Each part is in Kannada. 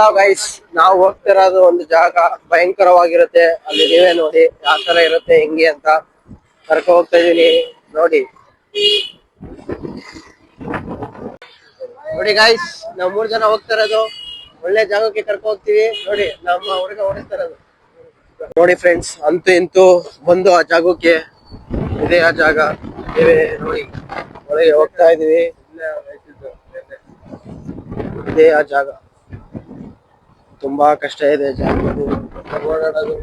ಹಲೋ ಗೈಸ್ ನಾವು ಹೋಗ್ತಿರೋದು ಒಂದು ಜಾಗ ಭಯಂಕರವಾಗಿರುತ್ತೆ. ಅಲ್ಲಿ ನೀವೇ ನೋಡಿ ಯಾವ ತರ ಇರುತ್ತೆ ಹೆಂಗೆ ಅಂತ ಕರ್ಕೊ ಹೋಗ್ತಾ ಇದೀನಿ. ನೋಡಿ. ನೋಡಿ ಗಾಯ್ಸ್ ನಾವ್ ಮೂರ್ ಜನ ಹೋಗ್ತಾ ಇರೋದು ಒಳ್ಳೆ ಜಾಗಕ್ಕೆ ಕರ್ಕೊ ಹೋಗ್ತೀವಿ. ನೋಡಿ, ನಮ್ಮ ಹುಡುಗ ಓಡಿಸ್ತಾ ನೋಡಿ ಫ್ರೆಂಡ್ಸ್ ಅಂತೂ ಇಂತೂ ಬಂದು ಆ ಜಾಗಕ್ಕೆ ಇದೇ ಆ ಜಾಗ. ನೀವೇ ನೋಡಿ. ಒಳಗೆ ಹೋಗ್ತಾ ಇದೀವಿ. ಇದೇ ಆ ಜಾಗ. ತುಂಬಾ ಕಷ್ಟ ಇದೆ ಜಾಗ ಓಡಾಡೋದು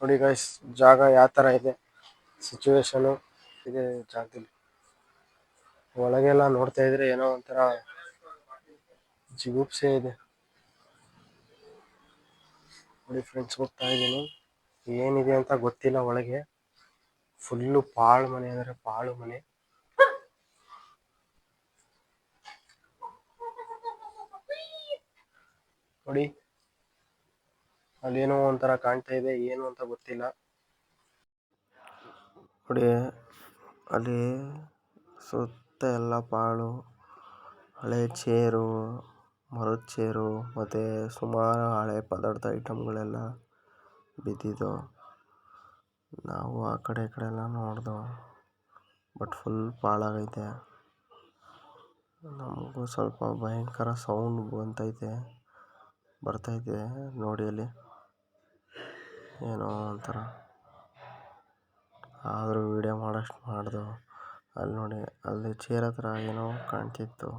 ನೋಡಿ ಗೈಸ್ ಜಾಗ ಯಾವ ತರ ಇದೆ ಸಿಚುವೇಶನ್ ಇದೆ ಜಾಗದಲ್ಲಿ. ಒಳಗೆಲ್ಲ ನೋಡ್ತಾ ಇದ್ರೆ ಏನೋ ಒಂಥರ ಜಿಗುಪ್ಸೆ ಇದೆ. ನೋಡಿ ಫ್ರೆಂಡ್ಸ್ ಹೋಗ್ತಾ ಇದ್ದೀನಿ ಏನಿದೆ ಅಂತ ಗೊತ್ತಿಲ್ಲ ಒಳಗೆ. ಫುಲ್ಲು ಪಾಳು ಮನೆ ಅಂದ್ರೆ ಪಾಳು ಮನೆ. ನೋಡಿ. ಅಲ್ಲೇನೋ ಒಂಥರ ಕಾಣ್ತಾ ಇದೆ, ಏನು ಅಂತ ಗೊತ್ತಿಲ್ಲ. ನೋಡಿ, ಅಲ್ಲಿ ಸುತ್ತ ಎಲ್ಲ ಪಾಳು, ಹಳೆ ಚೇರು, ಮರದ ಚೇರು, ಮತ್ತು ಸುಮಾರು ಹಳೆ ಪದಾರ್ಥ ಐಟಮ್ಗಳೆಲ್ಲ ಬಿದ್ದಿದ್ದು. ನಾವು ಆ ಕಡೆ ಈ ಕಡೆ ಎಲ್ಲ ನೋಡ್ದು, ಬಟ್ ಫುಲ್ ಪಾಳಾಗೈತೆ. ನಮಗೂ ಸ್ವಲ್ಪ ಭಯಂಕರ ಸೌಂಡ್ ಬಂತೈತೆ, ಬರ್ತೈತೆ ನೋಡಿ ಅಲ್ಲಿ. ಏನೋ ಒಂಥರ. ಆದರೂ ವಿಡಿಯೋ ಮಾಡೋಷ್ಟು ಮಾಡ್ದು. ಅಲ್ಲಿ ನೋಡಿ, ಅಲ್ಲಿ ಚೇರ್ ಹತ್ರ ಏನೋ ಕಾಣ್ತಿತ್ತು.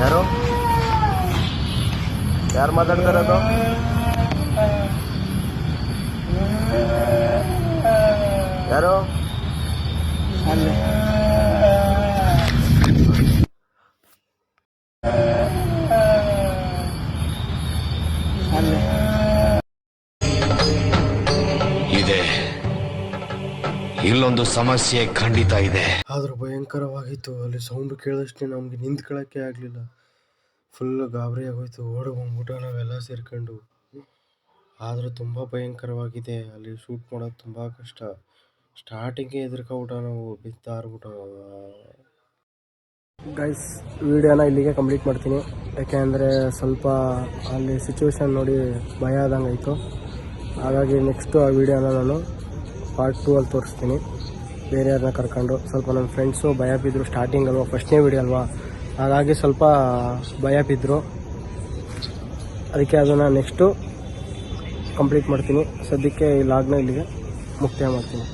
ಯಾರು? ಯಾರು ಮಾತಾಡ್ತಾರೆ ಅದು ಯಾರು? ಇಲ್ಲೊಂದು ಸಮಸ್ಯೆ ಖಂಡಿತ ಇದೆ. ಆದರೂ ಭಯಂಕರವಾಗಿತ್ತು. ಅಲ್ಲಿ ಸೌಂಡ್ ಕೇಳಿದಷ್ಟೇ ನಮಗೆ ನಿಂತ್ಕೊಳ್ಳೋಕ್ಕೆ ಆಗಲಿಲ್ಲ. ಫುಲ್ ಗಾಬರಿ ಆಗೋಯ್ತು ಓಡಿ ಬಂದ್ಬಿಟ್ಟು ನಾವೆಲ್ಲ ಸೇರ್ಕೊಂಡು. ಆದರೂ ತುಂಬ ಭಯಂಕರವಾಗಿದೆ. ಅಲ್ಲಿ ಶೂಟ್ ಮಾಡೋದು ತುಂಬ ಕಷ್ಟ. ಸ್ಟಾರ್ಟಿಂಗೇ ಹೆದರ್ಕೊಬಿಟ್ಟು ನಾವು, ಬಿದ್ದಾರ್ಬಿಟ್ಟು ಗೈಸ್ ವಿಡಿಯೋನ ಇಲ್ಲಿಗೆ ಕಂಪ್ಲೀಟ್ ಮಾಡ್ತೀನಿ. ಯಾಕೆಂದರೆ ಸ್ವಲ್ಪ ಅಲ್ಲಿ ಸಿಚುವೇಶನ್ ನೋಡಿ ಭಯ ಆದಂಗೆ ಆಯಿತು ಹಾಗಾಗಿ ನೆಕ್ಸ್ಟು ಆ ವಿಡಿಯೋನ ನಾನು ಪಾರ್ಟ್ ಟೂ ಅಲ್ಲಿ ತೋರಿಸ್ತೀನಿ. ಬೇರೆ ಯಾರನ್ನ ಕರ್ಕೊಂಡು ಸ್ವಲ್ಪ ನನ್ನ ಫ್ರೆಂಡ್ಸು ಭಯ ಬಿದ್ದರು ಸ್ಟಾರ್ಟಿಂಗ್ ಅಲ್ವಾ ಫಸ್ಟ್ನೇ ವಿಡಿಯೋ ಅಲ್ವಾ? ಹಾಗಾಗಿ ಸ್ವಲ್ಪ ಭಯ ಬಿದ್ದರು ಅದಕ್ಕೆ ಅದನ್ನು ನೆಕ್ಸ್ಟು ಕಂಪ್ಲೀಟ್ ಮಾಡ್ತೀನಿ. ಸದ್ಯಕ್ಕೆ ಈ ಲಾಗ್ನ ಇಲ್ಲಿಗೆ ಮುಕ್ತಾಯ ಮಾಡ್ತೀನಿ.